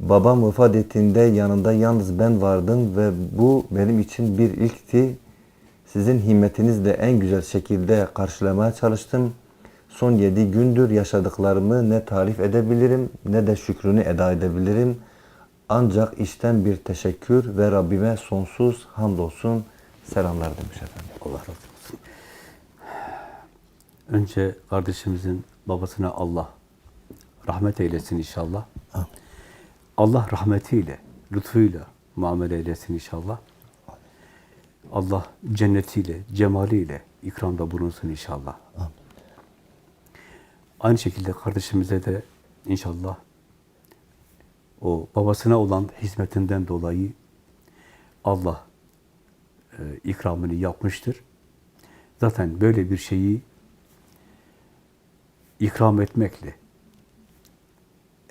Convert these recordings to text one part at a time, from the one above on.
Babam vefat ettiğinde yanında yalnız ben vardım ve bu benim için bir ilkti. Sizin himmetinizle en güzel şekilde karşılamaya çalıştım. Son yedi gündür yaşadıklarımı ne tarif edebilirim ne de şükrünü eda edebilirim. Ancak içten bir teşekkür ve Rabbime sonsuz hamdolsun selamlar demiş efendim. Allah razı olsun. Önce kardeşimizin babasına Allah rahmet eylesin inşallah. Allah rahmetiyle, lütfuyla muamele eylesin inşallah. Allah cennetiyle, cemaliyle ikramda bulunsun inşallah. Aynı şekilde kardeşimize de inşallah o babasına olan hizmetinden dolayı Allah e, ikramını yapmıştır. Zaten böyle bir şeyi ikram etmekle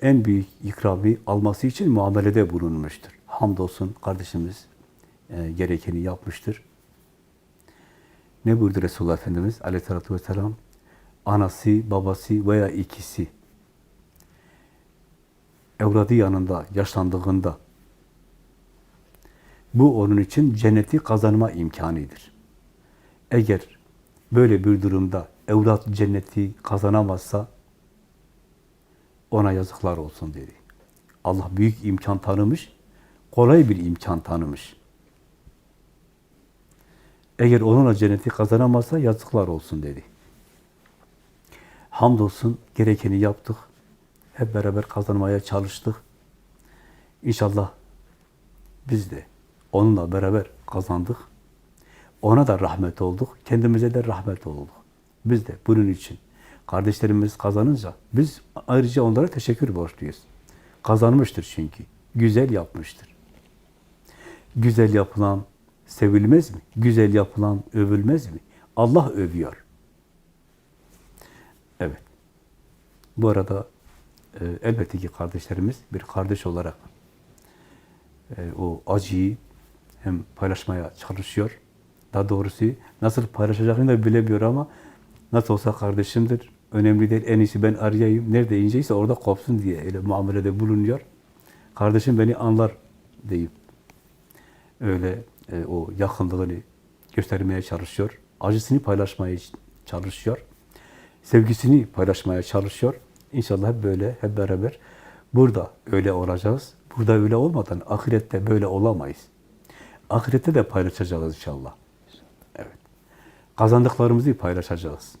en büyük ikramı alması için muamelede bulunmuştur. Hamdolsun kardeşimiz e, gerekeni yapmıştır. Ne buyurdu Resulullah Efendimiz aleyhissalatü vesselam? Anası, babası veya ikisi evladı yanında, yaşlandığında bu onun için cenneti kazanma imkanıdır. Eğer böyle bir durumda evlat cenneti kazanamazsa ona yazıklar olsun dedi. Allah büyük imkan tanımış, kolay bir imkan tanımış. Eğer onunla cenneti kazanamazsa yazıklar olsun dedi. Hamdolsun gerekeni yaptık. Hep beraber kazanmaya çalıştık. İnşallah biz de onunla beraber kazandık. Ona da rahmet olduk. Kendimize de rahmet olduk. Biz de bunun için kardeşlerimiz kazanınca biz ayrıca onlara teşekkür borçluyuz. Kazanmıştır çünkü. Güzel yapmıştır. Güzel yapılan sevilmez mi? Güzel yapılan övülmez mi? Allah övüyor. Evet. Bu arada e, elbette ki kardeşlerimiz bir kardeş olarak e, o acıyı hem paylaşmaya çalışıyor. Daha doğrusu nasıl paylaşacağını da bilemiyor ama nasıl olsa kardeşimdir. Önemli değil. En iyisi ben arayayım. Nerede inecekse orada kopsun diye öyle muamelede bulunuyor. Kardeşim beni anlar deyip öyle e, o yakınlığını göstermeye çalışıyor. Acısını paylaşmaya çalışıyor. Sevgisini paylaşmaya çalışıyor. İnşallah hep böyle, hep beraber burada öyle olacağız. Burada öyle olmadan ahirette böyle olamayız. Ahirette de paylaşacağız inşallah. Evet. Kazandıklarımızı paylaşacağız.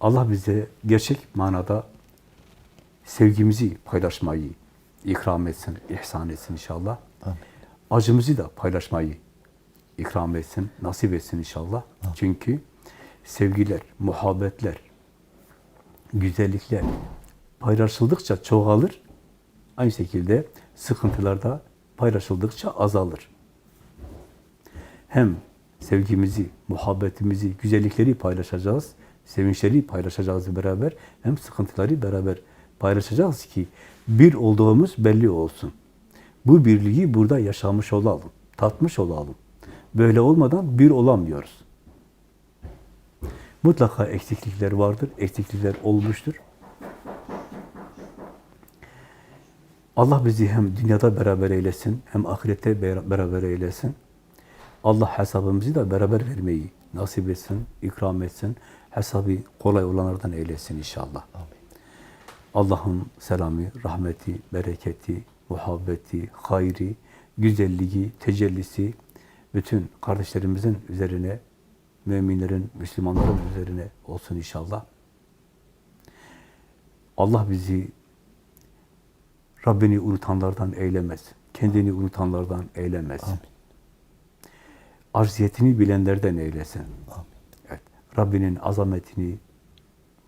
Allah bize gerçek manada sevgimizi paylaşmayı ikram etsin, ihsan etsin inşallah. Amin. Acımızı da paylaşmayı ikram etsin, nasip etsin inşallah. Çünkü sevgiler, muhabbetler, güzellikler paylaşıldıkça çoğalır. Aynı şekilde sıkıntılar da paylaşıldıkça azalır. Hem sevgimizi, muhabbetimizi, güzellikleri paylaşacağız, sevinçleri paylaşacağız beraber, hem sıkıntıları beraber paylaşacağız ki bir olduğumuz belli olsun. Bu birliği burada yaşamış olalım, tatmış olalım. Böyle olmadan bir olamıyoruz. Mutlaka eksiklikler vardır, eksiklikler olmuştur. Allah bizi hem dünyada beraber eylesin, hem ahirette ber- beraber eylesin. Allah hesabımızı da beraber vermeyi nasip etsin, ikram etsin. Hesabı kolay olanlardan eylesin inşallah. Allah'ın selamı, rahmeti, bereketi, muhabbeti, hayri, güzelliği, tecellisi bütün kardeşlerimizin üzerine, müminlerin, Müslümanların üzerine olsun inşallah. Allah bizi Rabbini unutanlardan eylemez. Kendini unutanlardan eylemez. Amin. Arziyetini bilenlerden eylesin. Amin. Rabbinin azametini,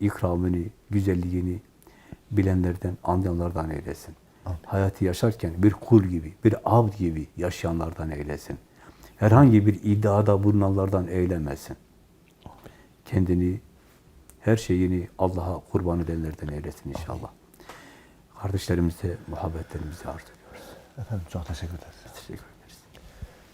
ikramını, güzelliğini bilenlerden, anlayanlardan eylesin. Amin. Hayatı yaşarken bir kul gibi, bir abd gibi yaşayanlardan eylesin. Herhangi bir iddiada bulunanlardan eylemesin. Kendini, her şeyini Allah'a kurban edenlerden eylesin inşallah. Kardeşlerimize muhabbetlerimizi arz ediyoruz. Efendim çok teşekkür ederiz. Teşekkür